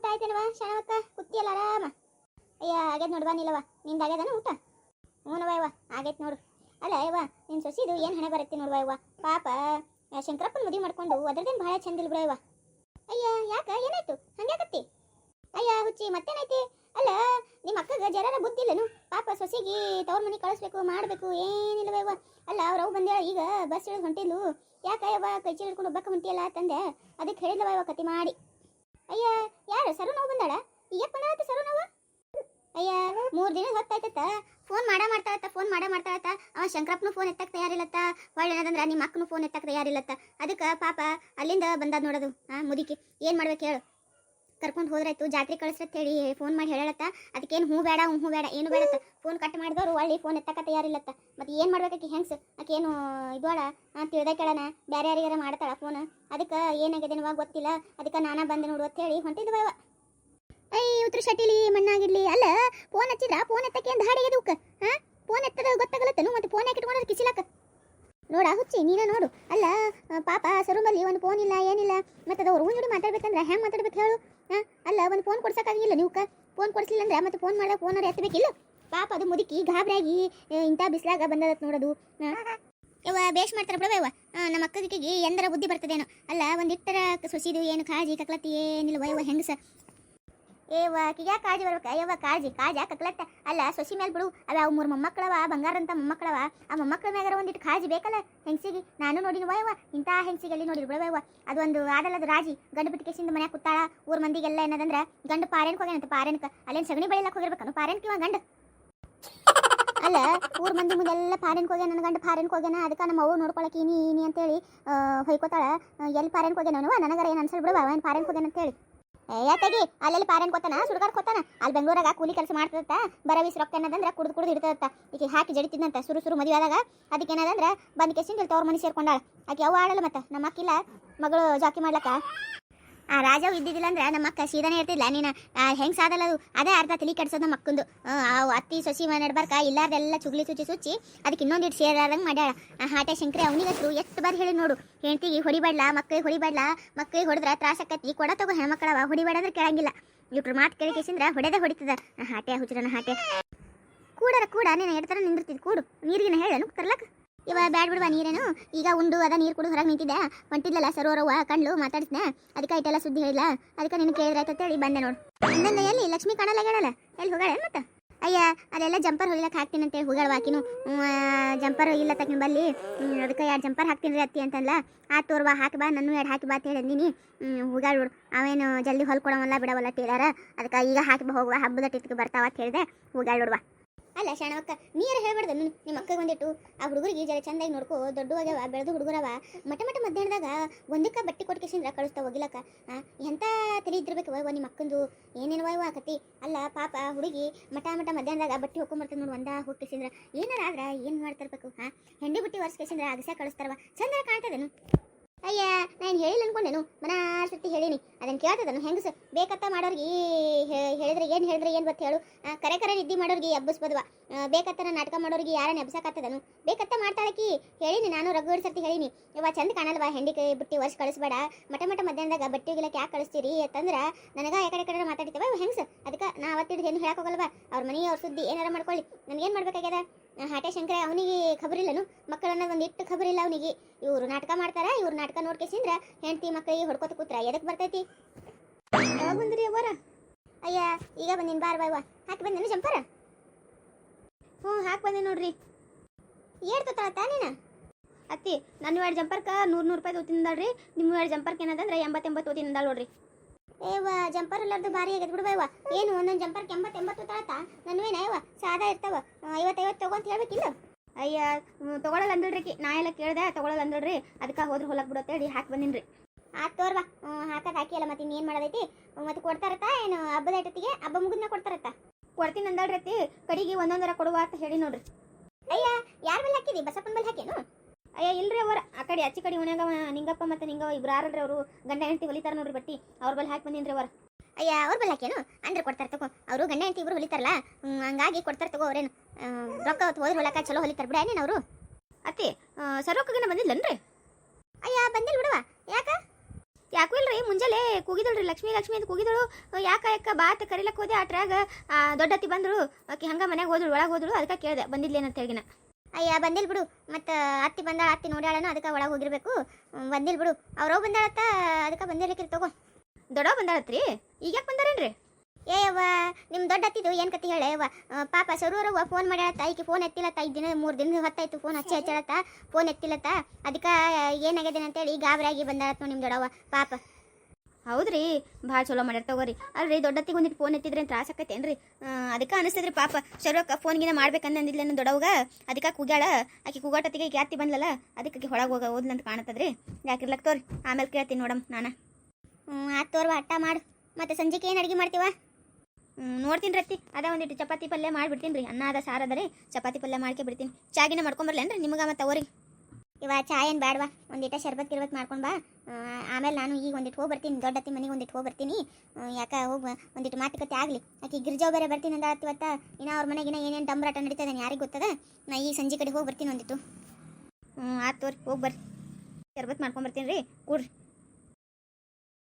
ಊಟ ಆಯ್ತಲ್ವಾ ಶಾಣವತ್ತ ಕುತ್ತಿಯಲ್ಲ ಆರಾಮ ಅಯ್ಯ, ಆಗೈತೆ ನೋಡ್ವಾ ನಿಲ್ಲವ ನಿಂದ ಆಗ್ಯದನ ಊಟ? ಹ್ಞೂನವ ಯವ್ವ, ಆಗೈತೆ ನೋಡು. ಅಲ್ಲ, ಯವ್ವ, ನಿನ್ ಸೊಸಿದು ಏನು ಹಣೆ ಬರತ್ತೆ ನೋಡುವ, ಯವ್ವ? ಪಾಪ ಶಂಕರಪ್ಪನ ಮದುವೆ ಮಾಡ್ಕೊಂಡು ಅದ್ರದ್ದೇನು ಭಾಳ ಚಂದ ಇಲ್ಲ ಬಿಡವ ಅಯ್ಯ, ಯಾಕ? ಏನಾಯ್ತು? ಹಂಗ್ಯಾಕತ್ತಿ? ಅಯ್ಯ, ಹುಚ್ಚಿ ಮತ್ತೇನೈತಿ ಅಲ್ಲ ನಿಮ್ಮ ಅಕ್ಕಗ ಜರರ ಬುದ್ಧಿಲ್ಲನು ಪಾಪ ಸೊಸಿಗೆ ತವ್ರ ಮನೆ ಕಳಿಸ್ಬೇಕು, ಮಾಡಬೇಕು, ಏನಿಲ್ಲವ, ಯವ್ವ. ಅಲ್ಲ, ಅವ್ರ ಅವ್ ಬಂದೇಳ ಈಗ ಬಸ್ ಇಳಿದು ಹೊಂಟಿದ್ಲು. ಯಾಕ, ಯವ್ವ, ಕೈ ಚೀಲ ಹಿಡ್ಕೊಂಡು ಒಬ್ಬಕ್ಕ ಹೊಂಟಿಯಲ್ಲ ತಂದೆ? ಅದಕ್ಕೆ ಹೇಳಿದ್ಲವ, ಯವ್ವ, ಕತಿ ಮಾಡಿ. ಅಯ್ಯ, ಯಾರು ಸರು ನೋವು ಬಂದಾಳ? ಈಗ ಬಂದಾಳತ್ತ ಸರು ನೋವು ಅಯ್ಯ, ಮೂರು ದಿನ ಹೊತ್ತಾಯ್ತತ್ತ. ಫೋನ್ ಮಾಡ ಮಾಡ್ತಾಳತ್ತ, ಫೋನ್ ಮಾಡ ಮಾಡ್ತಾಳತ್ತ. ಅವ ಶಂಕರಪ್ಪನು ಫೋನ್ ಎತ್ತಕ್ಕೆ ತಯಾರಿಲ್ಲತ್ತ. ಹೊಳ್ಳಿ ಏನದಂದ್ರ ನಿಮ್ಮ ಅಕ್ಕನು ಫೋನ್ ಎತ್ತಕ್ಕೆ ತಯಾರಿಲ್ಲತ್ತ. ಅದಕ್ಕೆ ಪಾಪ ಅಲ್ಲಿಂದ ಬಂದದ ನೋಡೋದು. ಆ, ಮುದುಕಿ, ಏನು ಮಾಡ್ಬೇಕು ಹೇಳು. ಕರ್ಕೊಂಡು ಹೋದ್ರಾಯ್ತು. ಜಾತ್ರೆ ಕಳಿಸ್ರತ್ ಹೇಳಿ ಫೋನ್ ಮಾಡಿ ಹೇಳತ್ತ ಅದಕ್ಕೇನು ಹೂ ಬೇಡ ಹೂ ಬೇಡ, ಏನು ಬೇಡತ್ತ ಫೋನ್ ಕಟ್ ಮಾಡಿದವರು ಒಳ್ಳೆ ಫೋನ್ ಎತ್ತಕ ತಯಾರಿಲ್ಲತ್ತ. ಮತ್ತೆ ಏನು ಮಾಡ್ಬೇಕಿ ಹೆಂಗ್ಸ್? ಆಕೇನು ಇದೋಳ ತಿಳ್ದ ಕೇಳನ ಬೇರೆ ಯಾರಿಗಾರ ಮಾಡ್ತಾಳ ಫೋನ್ ಅದಕ್ಕೆ ಏನಾಗಿದೆ ಗೊತ್ತಿಲ್ಲ. ಅದಕ್ಕೆ ನಾನಾ ಬಂದೆ ನೋಡು ಅಂತ ಹೇಳಿ ಹೊಂಟಿದ್ವ ಐ ಉತ್ರ ಶಟಿಲಿ ಮಣ್ಣಾಗಿರ್ಲಿ. ಅಲ್ಲ ಫೋನ್ ಹಚ್ಚಿದ್ರ? ಫೋನ್ ಎತ್ತಕ್ಕೆ ಅಂತ ಹಾ ಫೋನ್ ಎತ್ತದ ಗೊತ್ತಾಗಲತ್ತನು? ಮತ್ತೆ ಫೋನ್ ಹಾಕಿಟ್ಕೊಂಡ್ರೆ ಕಿಸಿಲಕ್ಕ? ನೋಡ, ಹುಚ್ಚಿ, ನೀನ ನೋಡು. ಅಲ್ಲ ಪಾಪ ಸರುಂಬಲ್ಲಿ ಒಂದು ಫೋನ್ ಇಲ್ಲ, ಏನಿಲ್ಲ. ಮತ್ತೆ ಅದು ಅವ್ರ ಜೋಡಿ ಮಾತಾಡ್ಬೇಕಂದ್ರೆ ಹೆಂಗ್ ಮಾತಾಡ್ಬೇಕು ಹೇಳು? ಅಲ್ಲ, ಒಂದು ಫೋನ್ ಕೊಡ್ಸಕ್ಕಾಗಿಲ್ಲ ನೀವು ಫೋನ್ ಕೊಡಿಸ್ಲಿಲ್ಲ ಅಂದ್ರೆ ಮತ್ತೆ ಫೋನ್ ಮಾಡಕ್ಕೆ ಫೋನ್ ಎತ್ತಬೇಕಿಲ್ಲ ಪಾಪ, ಅದು ಮುದುಕಿ ಗಾಬರಿಯಾಗಿ ಇಂಥ ಬಿಸ್ಲಾಗ ಬಂದದತ್ ನೋಡೋದು. ಯವ್ವ, ಬೇಷ್ ಮಾಡ್ತಾರ ಬಿಡವ ನಮ್ಮ ಅಕ್ಕಗಿಗೆ ಎಂದರ ಬುದ್ಧಿ ಬರ್ತದೇನೋ. ಅಲ್ಲ, ಒಂದಿಟ್ಟರ ಸೊಸಿದು ಏನು ಕಾಜಿ ಕಕ್ಲತ್ತಿ ಏನಿಲ್ಲ ವಯವ ಹೆಂಗಸ? ಏವ ಕಿಗ್ಯಾ ಕಾಳಜಿ ಬರ್ಬೇಕು? ಅಯ್ಯವ್ವ ಕಾಳಜಿ ಕಾಳಜಿ ಕಕ್ಲತ್ತ ಅಲ್ಲ, ಸೊಸಿ ಮೇಲೆ ಬಿಡು. ಅವ ಅವು ಮೂರು ಮೊಮ್ಮಕ್ಕಳವ, ಬಂಗಾರ ಅಂತ ಮೊಮ್ಮಕ್ಕಳವ. ಆ ಮೊಮ್ಮಕ್ಕಳ ಮ್ಯಾಗಾರ ಒಂದಿಟ್ಟು ಕಾಳಜಿ ಬೇಕಲ್ಲ ಹೆಂಗಸಿಗೆ? ನಾನು ನೋಡಿನ ವಯವ ಇಂಥ ಹೆಂಗಸಿಗೆ ಅಲ್ಲಿ ನೋಡಿ ಬಿಡವಯ್ವ ಅದೊಂದು ಆದಲ್ಲದ ರಾಜಿ. ಗಂಡು ಬಿಟ್ಟಿಕೆಸಿಂದ ಮನ್ಯಾಗ ಕುತ್ತಾಳ ಊರ್ ಮಂದಿಗೆಲ್ಲ ಏನದಂದ್ರ, ಗಂಡು ಪಾರೇನ್ಕ್ ಹೋಗ್ಯಾನಂತ ಪಾರೇನ್ಕ ಅಲ್ಲೇನ್ ಸಗಣಿ ಬೆಳಿಲಕ್ಕೆ ಹೋಗಿರ್ಬೇಕನು ಪಾರೇನಕ್ಕೆ ಇವ ಗಂಡ? ಅಲ್ಲ, ಊರ್ ಮಂದಿ ಮುಂದೆಲ್ಲ ಫಾರಿನ್ಕ್ ಹೋಗ್ಯಾನ, ನನ್ನ ಗಂಡ ಫಾರಿನ್ಕ್ ಹೋಗ್ಯಾನ. ಅದಕ್ಕೆ ನಮ್ಮ ಅವ್ವ ನೋಡ್ಕೊಳಕ್ಕೆ ಇನಿ ಇನಿ ಅಂತೇಳಿ ಹೊಯ್ಕೋತಾಳ. ಎಲ್ಲಿ ಫಾರಿನ್ಕ್ ಹೋಗ್ಯಾನ ನನಗರ ಏನು ಅನ್ಸಲ್ ಬಿಡುವ ಅವನ್ ಫಾರಿನ್ಕ್ ಹೋಗ್ಯಾನ ಅಂತೇಳಿ ಯಾತಾಗಿ ಅಲ್ಲಲ್ಲಿ ಪಾರೇನ್ ಕೊತ್ತಾನ? ಸುಡ್ಗಾಡ್ ಕೊತ್ತಾನ? ಅಲ್ಲಿ ಬೆಂಗಳೂರಾಗ ಕೂಲಿ ಕೆಲಸ ಮಾಡ್ತದತ್ತ ಬರವಿಸ್ ರೊಕ್ಕ ಅನ್ನೋದಂದ್ರ ಕುಡ್ದು ಕುಡ್ದು ಇರ್ತದತ್ತ ಈಕೆ ಹಾಕಿ ಜಡಿತಿದ್ನಂತ ಸುರು ಸುರು ಮದುವೆ ಆದಾಗ ಅದಕ್ಕೆ ಏನದಂದ್ರೆ ಬಂದ್ ಕೆಸಿಂದ ತವ್ರ ಮನೆ ಸೇರ್ಕೊಂಡಾಳ. ಆಕೆ ಅವ್ವ ಆಡಲ್ಲ ಮತ್ತ ನಮ್ಮ ಅಕ್ಕಿಲ್ಲ, ಮಗಳು ಜಾಕಿ ಮಾಡ್ಲಕ್ಕ. ಆ ರಾಜವ್ ಇದ್ದಿದ್ದಿಲ್ಲ ಅಂದ್ರೆ ನಮ್ಮ ಅಕ್ಕ ಸೀದಾನೆ ಇರ್ತಿದ್ಲ. ನೀನು ಹೆಂಗ್ ಸಾದಲ್ಲ ಅದು? ಅದೇ ಅರ್ಧ ತಲಿ ಕೆಡ್ಸೋದ್ ನಮ್ಮ ಅಕ್ಕಂದು ಆ, ಅತ್ತಿ ಸೊಸಿ ನಡ್ಬಾರ್ಕ ಇಲ್ಲಾರ್ದೆಲ್ಲ ಚುಗ್ಲಿ ಚುಚಿ ಸುಚ್ಚಿ ಅದಕ್ಕೆ ಇನ್ನೊಂದಿಟ್ಟು ಸೇರಾದಂಗೆ ಮಾಡ್ಯಾಳ. ಆ ಹಾಟೆ ಶಂಕರೆ ಅವನಿಗಸ್ರು ಎಷ್ಟು ಬಾರಿ ಹೇಳಿ ನೋಡು. ಹೆಂಡತಿಗೆ ಹೊಡಿಬೇಡ್ಲ ಮಕ್ಕಳಿಗೆ ಹೊಡಿಬೇಡ್ಲ ಮಕ್ಕಳಿಗೆ ಹೊಡೆದ್ರೆ ತ್ರಾಸ ಆಕತಿ ಕೊಡ ತಗೋ ಹೆಣ್ಮಕ್ಳವ ಹೊಡಿಬೇಡ ಕೇಳಂಗಿಲ್ಲ. ಇವ್ರ ಮಾತು ಕೇಳಿ ಹೊಡೆದೆ ಹೊಡೆದೇ ಹೊಡಿತದ. ಹಾಟೆ ಹುಚ್ಚರನ ಹಾಟೆ. ಕೂಡರ ಕೂಡ ನೀನು ಎಡ್ತರ ನಿಂದಿರ್ತಿದ್ ಕೂಡು. ನೀರಿಗಿನ ಹೇಳನು ತರ್ಲಕ್ ಇವ ಬ್ಯಾಡ್ ಬಿಡುವ ನೀರೇನು? ಈಗ ಉಂಡು, ಅದ ನೀರು ಕುಡಿದು ಹೊರಗೆ ನಿಂತಿದ್ದೆ. ಹೊಂಟಿದ್ಲಲ್ಲ ಸರೋರವ್ವ ಕಣ್ಣು ಮಾತಾಡ್ಸ್ನ ಅದಕ್ಕೆ ಐಟೆಲ್ಲ ಸುದ್ದಿ ಹೇಳಿಲ್ಲ ಅದಕ್ಕೆ ನಿನ್ನ ಕೇಳಿದ್ರಾಯ್ತು ಹೇಳಿ ಬಂದೆ ನೋಡು. ಅಂದಂಗ ಎಲ್ಲಿ? ಲಕ್ಷ್ಮಿ ಕಾಣಲ್ಲ ಹೇಳಲ್ಲ? ಎಲ್ಲಿ ಹೋಗಾಳೆ ಮತ್ತೆ? ಅಯ್ಯ, ಅದೆಲ್ಲ ಜಂಪರ್ ಹೊಲಿಲಕ್ಕೆ ಹಾಕ್ತೀನಿ ಅಂತೇಳಿ ಹೋಗಾಳ ವಾಕಿನು ಜಂಪರ್ ಇಲ್ಲ ತಕ್ಕ ಬಲ್ಲಿ ಅದಕ್ಕೆ ಎರಡು ಜಂಪರ್ ಹಾಕ್ತೀನಿ ರೀ ಅತ್ತಿ ಅಂತಲ್ಲ ಆ, ತೋರ್ವಾ, ಹಾಕಿ ಬಾ ನಾನು ಎರಡು ಹಾಕಿ ಬಾ ಅಂತ ಹೇಳಿ ಅಂದಿನಿ ಹೋಗಾಳ ಬಿಡು ಅವೇನು ಜಲ್ದಿ ಹೊಲ್ಕೊಡವಲ್ಲ ಬಿಡವಲ್ಲ ಟೇಲರ ಅದಕ್ಕೆ ಈಗ ಹಾಕಿ ಬಾ, ಹೋಗುವ, ಹಬ್ಬದ ಟಿತ್ಗೆ ಬರ್ತಾವ ಅಂತ ಹೇಳಿದೆ. ಹೋಗಾಳ ಬಿಡುವ ಅಲ್ಲ ಶಾಣವಕ್ಕ ನೀರ ಹೇಳ್ಬಾರ್ದು? ನಿಮ್ಮ ಅಕ್ಕಗೆ ಒಂದಿಟ್ಟು ಆ ಹುಡುಗರಿಗೆ ಜರ ಚಂದಾಗಿ ನೋಡ್ಕೋ ದೊಡ್ಡವಾಗ್ಯಾವ ಬೆಳೆದು ಹುಡುಗರವ ಮಟ ಮಟ ಮಧ್ಯಾಹ್ನದಾಗ ಒಂದಕ್ಕ ಬಟ್ಟೆ ಕೊಟ್ಕೇಸಿಂದ್ರ ಕಳಿಸ್ತಾವ ಹೋಗಿಲಕ್ಕ. ಎಂಥ ಎಂತ ತಲೆ ಇದ್ದಿರ್ಬೇಕು ವಯ್ವ ನಿಮ್ಮ ಅಕ್ಕಂದು? ಏನೇನು ವಯ್ವ ಆಕತಿ. ಅಲ್ಲ ಪಾಪ ಹುಡುಗಿ ಮಟ ಮಟ ಮಧ್ಯಾಹ್ನದಾಗ ಬಟ್ಟೆ ಹೊಕ್ಕೊಂಬರ್ತದೆ ನೋಡಿ ಒಂದ ಹೋಗ್ಕೇಸಿಂದ್ರ ಏನಾರ ಆದ್ರ ಏನು ಮಾಡ್ತಿರ್ಬೇಕು ಹಾ ಹೆಂಡಿ ಬುಟ್ಟಿ ಒರ್ಸ್ಕೇಸಿಂದ್ರ ಅಗಸ ಕಳಿಸ್ತಾರವ ಚಂದ ಕಾಣ್ತದೇನು? ಅಯ್ಯ, ನಾನು ಹೇಳಿಲ್ಲ ಅನ್ಕೊಂಡೇನು. ಮನಾರ್ ಹೇಳೀನಿ ಹೇಳಿನಿ. ಅದನ್ನ ಕೇಳ್ತದನು ಹೆಂಗಸ ಬೇಕತ್ತ ಮಾಡೋರ್ಗಿ ಹೇಳಿದ್ರೆ ಏನು ಹೇಳಿದ್ರೆ ಏನು ಬತ್ತ ಹೇಳು. ಕರೆ ಕರೆ ನಿದ್ದೆ ಮಾಡೋರಿಗೆ ಎಬ್ಬಸ್ಬದ್ವ ಬೇಕತ್ತನ ನಾಟಕ ಮಾಡೋರಿಗೆ ಯಾರನ್ನ ನೆಬ್ಸಾಕತ್ತದನು ಬೇಕತ್ತ ಮಾಡ್ತಾಳಕಿ ಹೇಳಿನಿ ನಾನು ರಘುವರ್ ಸರ್ತಿ ಹೇಳಿನಿ. ಇವ ಚಂದ ಕಾಣಲ್ವಾ? ಹೆಂಡಿ ಕೈ ಬುಟ್ಟಿ ವರ್ಷ ಕಳಿಸ್ಬೇಡ. ಮಟ ಮಠ ಮಧ್ಯಾಹ್ನದಾಗ ಬಟ್ಟೆ ಗಿಲಕ್ಕೆ ಯಾಕೆ ಕಳಿಸ್ತೀರಿ ಅಂತಂದ್ರ ನನಗ ಯಾಕಡೆ ಕಡೆ ಮಾತಾಡ್ತೇವೆ. ಹೆಂಗ್ಸ? ಅದಕ್ಕೆ ನಾ ಅವತ್ತಿದ್ದು ಏನು ಹೇಳಕ್ಕೆ ಹೋಗಲ್ವಾ? ಅವ್ರ ಮನೆ ಅವ್ರ ಸುದ್ದಿ ಏನಾರ ಮಾಡ್ಕೊಳ್ಳಿ. ನನಗೇನು ಮಾಡ್ಬೇಕಾಗ್ಯದ? ಹಾಟೆ ಶಂಕರ ಅವನಿಗೆ ಖಬರಿಲ್ಲನು? ಮಕ್ಕಳನ್ನ ಒಂದು ಇಟ್ಟು ಖಬರಿಲ್ಲ ಅವನಿಗೆ. ಇವರು ನಾಟಕ ಮಾಡ್ತಾರ ಇವ್ರು ನಾಟಕ ನೋಡ್ಕೇಸಿಂದ್ರ ಹೆಂಡತಿ ಮಕ್ಕಳಿಗೆ ಹೊಡ್ಕೊತ ಕೂತ್ರ. ಎದಕ್ ಬರ್ತೈತಿ? ಯಾವಾಗ ಬಂದ್ರಿ ಅವರ ಅಯ್ಯ ಈಗ ಬಂದಿನ ಬಾರ್ ಬಾಯ್ವ ಹಾಕಿ ಬಂದೇನು ಜಂಪರ? ಹ್ಞೂ ಹಾಕಿ ಬಂದೆ ನೋಡ್ರಿ. ಏಟ್ ತೊಗೊಳತ್ತ ನೀನು? ಅತ್ತಿ ನನ್ನ ಎರಡು ಜಂಪರ್ಕ ನೂರು ನೂರು ರೂಪಾಯಿ ತೊಗೊಂಡಿದ್ದಾಳ್ರಿ ನಿಮ್ಮ ಎರಡು ಜಂಪರ್ಕ್ ಏನದಂದ್ರೆ ಎಂಬತ್ತೆಂಬತ್ತು ತೊಗೊಂಡಿದ್ದಾಳ ನೋಡ್ರಿ. ಏವ ಜಂಪರ್ ಎಲ್ಲರದು ಭಾರಿ ಆಗೈತೆ ಬಿಡು ಬೈವ ಏನು ಒಂದೊಂದು ಜಂಪರ್ ಎಂಬತ್ತು ಎಂಬತ್ತು ತಳತ ನನ್ವೇನ ಏವ ಸಾದಾ ಇರ್ತಾವ. ಐವತ್ತೈವತ್ತು ತಗೋ ಅಂತ ಹೇಳ್ಬೇಕಿಲ್ಲ? ಅಯ್ಯ ತಗೊಳಲ್ಲ ಅಂದಳ್ರಿ. ನಾ ಎಲ್ಲ ಕೇಳ್ದೆ ತಗೊಳಲ್ಲ ಅಂದಳ್ರಿ ಅದಕ್ಕೆ ಹೋದ್ರೆ ಹೊಲಕ್ ಬಿಡತ್ತೆ ಹೇಳಿ ಹಾಕಿ ಬಂದಿನ್ರಿ. ಆತ್ ತೋರ್ವಾ. ಹಾಕದ್ ಹಾಕಿಯಲ್ಲ ಮತ್ತೆ ಇನ್ನೇನು ಮಾಡೋದೈತಿ? ಮತ್ತೆ ಕೊಡ್ತಾರತ್ತ? ಏನು ಹಬ್ಬದ ಐಟತ್ತಿಗೆ? ಹಬ್ಬ ಮುಗಿದ್ನ ಕೊಡ್ತಾರತ್ತ? ಕೊಡ್ತೀನಿ ಅಂದಳ್ರಿ ಅತ್ತಿ ಕಡೆಗೆ ಒಂದೊಂದರ ಕೊಡುವ ಅಂತ ಹೇಳಿ ನೋಡ್ರಿ. ಅಯ್ಯ ಯಾರ ಮೇಲೆ ಹಾಕಿದಿ? ಬಸಪ್ಪನ ಮೇಲೆ ಹಾಕೇನು ಅಯ್ಯ ಇಲ್ರಿ ಅವ್ರ ಆ ಕಡೆ ಆಚೆ ಕಡೆ ಉಣ್ಯಾಗ ನಿಂಗಪ್ಪ ಮತ್ತೆ ನಿಂಗ ಇಬ್ರು ಆರಲ್ರಿ ಅವರು? ಗಂಡ ಹೆಂಡತಿ ಹೊಲಿತಾರ ನೋಡ್ರಿ ಬಟ್ಟಿ. ಅವ್ರ ಬಲ್ಲಿ ಹಾಕಿ ಬಂದಿನ್ರಿ ಅವ್ರ. ಅಯ್ಯ ಅವ್ರ ಬಲ್ಲಿ ಹಾಕೇನು? ಅಂದ್ರೆ ಕೊಡ್ತಾರ ತಗೋ. ಅವರು ಗಂಡ ಹೆಂಡತಿ ಇಬ್ರು ಹೊಲಿತಾರಲ್ಲ ಹಂಗಾಗಿ ಕೊಡ್ತಾರ ತಗೋ ಅವ್ರೇನು. ರೊಕ್ಕ ಹೋದ್ರೆ ಹೊಲಕ ಚಲೋ ಹೊಲಿತಾರ ಬಿಡ ಏನೇನು ಅವರು? ಅತ್ತಿ ಸರೋಕಗನ ಬಂದಿಲ್ಲನ್ರಿ? ಅಯ್ಯ ಬಂದಿಲ್ಲ ಬಿಡವ ಯಾಕ? ಯಾಕೂ ಇಲ್ರಿ ಮುಂಜಾನೆ ಕೂಗಿದಳ್ರಿ ಲಕ್ಷ್ಮಿ ಲಕ್ಷ್ಮಿ ಅಂತ ಕೂಗಿದಳು. ಯಾಕ ಯಾಕ ಬಾತ್ ಕರಿಲಕ್ಕೆ ಹೋದೆ ಆ, ದೊಡ್ಡ ಅತ್ತಿ ಬಂದ್ರು ಆಕೆ ಹಂಗ ಮನೆಗೆ ಹೋದಳು ಒಳಗೆ ಹೋದಳು ಅದಕ್ಕೆ ಕೇಳಿದೆ ಬಂದಿದ್ಲೇನಂತ ಹೇಳಿನ ಅಯ್ಯ, ಬಂದಿಲ್ ಬಿಡು. ಮತ್ತು ಅತ್ತಿ ಬಂದಾಳ, ಅತ್ತಿ ನೋಡ್ಯಾಳನ, ಅದಕ್ಕೆ ಒಳಗೆ ಹೋಗಿರ್ಬೇಕು. ಬಂದಿಲ್ ಬಿಡು. ಅವ್ರೋ ಬಂದಾಳತ್ತ, ಅದಕ್ಕೆ ಬಂದಿರ್ಲಿಕ್ಕಿರ್ ತಗೋ. ದೊಡ್ಡ ಬಂದಾಳತ್ರಿ? ಈಗ ಯಾಕೆ ಬಂದಾರೇನ್ರಿ? ಏ ಅವ್ವ ನಿಮ್ಮ ದೊಡ್ಡ ಅತ್ತಿದು ಏನು ಕತಿ ಹೇಳೆ ಅವ್ವ ಪಾಪ ಸರೂರವ್ವ ಫೋನ್ ಮಾಡ್ಯಾಳತ್ತ, ಈಕೆ ಫೋನ್ ಎತ್ತಿಲ್ಲತ್ತ, ಐದು ದಿನ, ಮೂರು ದಿನ ಹೊತ್ತಾಯ್ತು ಫೋನ್ ಹಚ್ಚಿ ಹಚ್ಚಾಳತ್ತ, ಫೋನ್ ಎತ್ತಿಲ್ಲತ್ತ. ಅದಕ್ಕೆ ಏನಾಗಿದೆ ಅಂತೇಳಿ ಗಾಬರಿಯಾಗಿ ಬಂದಾಳತ್ತ ನಿಮ್ಮ ದೊಡ್ಡವ್ವ, ಪಾಪ. ಹೌದ್ರಿ? ಭಾಳ ಚಲೋ ಮಾಡ್ಯಾರ ತಗೋರಿ. ಅಲ್ರಿ, ದೊಡ್ಡತ್ತಿಗೆ ಒಂದಿಟ್ಟು ಫೋನ್ ಎತ್ತಿದ್ರೆ ತ್ರಾಸ ಆಕೈತೇನ್ರಿ? ಅದಕ್ಕೆ ಅನಿಸ್ತದ್ರಿ ಪಾಪ. ಶರ್ವಕ್ಕ ಫೋನ್ಗಿನ ಮಾಡ್ಬೇಕಂದಿಲ್ಲ ನನ್ನ ದೊಡ್ಡವಾಗ. ಅದಕ್ಕೆ ಕೂಗ್ಯಾಳ. ಆಕೆ ಕೂಗಾಟತ್ತಿಗೆ ಯಾತಿ ಬಂದ್ಲಲ್ಲ, ಅದಕ್ಕೆ ಹೊಳಗೆ ಹೋಗ ಓದ್ಲಂತ ಕಾಣತ್ತದ್ರಿ. ಯಾಕಿರ್ಲಕ್ ತೋರಿ? ಆಮೇಲೆ ಕೇಳ್ತೀನಿ ನೋಡಮ್ ನಾನು. ಹ್ಞೂ ಆತ್ ತೋರ್ವ, ಅಟ್ಟ ಮಾಡು. ಮತ್ತೆ ಸಂಜೆಗೆ ಏನು ಅಡುಗೆ ಮಾಡ್ತೀವ? ನೋಡ್ತೀನಿ ರತ್ತಿ ಅದ ಒಂದಿಟ್ಟು ಚಪಾತಿ ಪಲ್ಯ ಮಾಡಿಬಿಡ್ತೀನಿ ರೀ. ಅನ್ನ, ಅದ, ಸಾರು ಅದ ರೀ ಚಪಾತಿ ಪಲ್ಯ ಮಾಡ್ಕೆ ಬಿಡ್ತೀನಿ. ಚಾಗಿನ ಮಾಡ್ಕೊಂಬರ್ಲೇನ್ರಿ ನಿಮ್ಗೆ ಮತ್ತೆ ಅವ್ರಿಗೆ ಇವ ಚಾ ಏನು ಬೇಡವಾ ಒಂದಿಟ ಶರ್ಬತ್ ಗಿರ್ಬತ್ ಮಾಡ್ಕೊಂಡು ಬಾ. ಆಮೇಲೆ ನಾನು ಈಗ ಒಂದಿಟ್ಟು ಹೋಗಿ ಬರ್ತೀನಿ ದೊಡ್ಡತ್ತಿ ಮನೆಗೆ ಒಂದಿಟ್ಟು ಹೋಗಿ ಬರ್ತೀನಿ ಯಾಕೆ ಹೋಗ್ ಒಂದಿಟ್ಟು ಮಾತುಕತೆ ಆಗಲಿ. ಆಕೆ ಗಿರ್ಜಾವ್ ಬೇರೆ ಬರ್ತೀನಿ ಅಂದ ಇವತ್ತ. ಇನ್ನ ಅವ್ರ ಮನೆಗಿನ ಏನೇನು ಡಂಬರಾಟ ನಡೀತದೆ ಯಾರಿಗೆ ಗೊತ್ತದ? ನಾ ಈ ಸಂಜೆ ಕಡೆ ಹೋಗಿ ಬರ್ತೀನಿ ಒಂದಿಟ್ಟು ಹ್ಞೂ ಆತು ತೋರಿ, ಹೋಗಿ ಬರ್ರಿ. ಶರ್ಬತ್ ಮಾಡ್ಕೊಂಬರ್ತೀನಿ ರೀ. ಕೂಡ್ರಿ.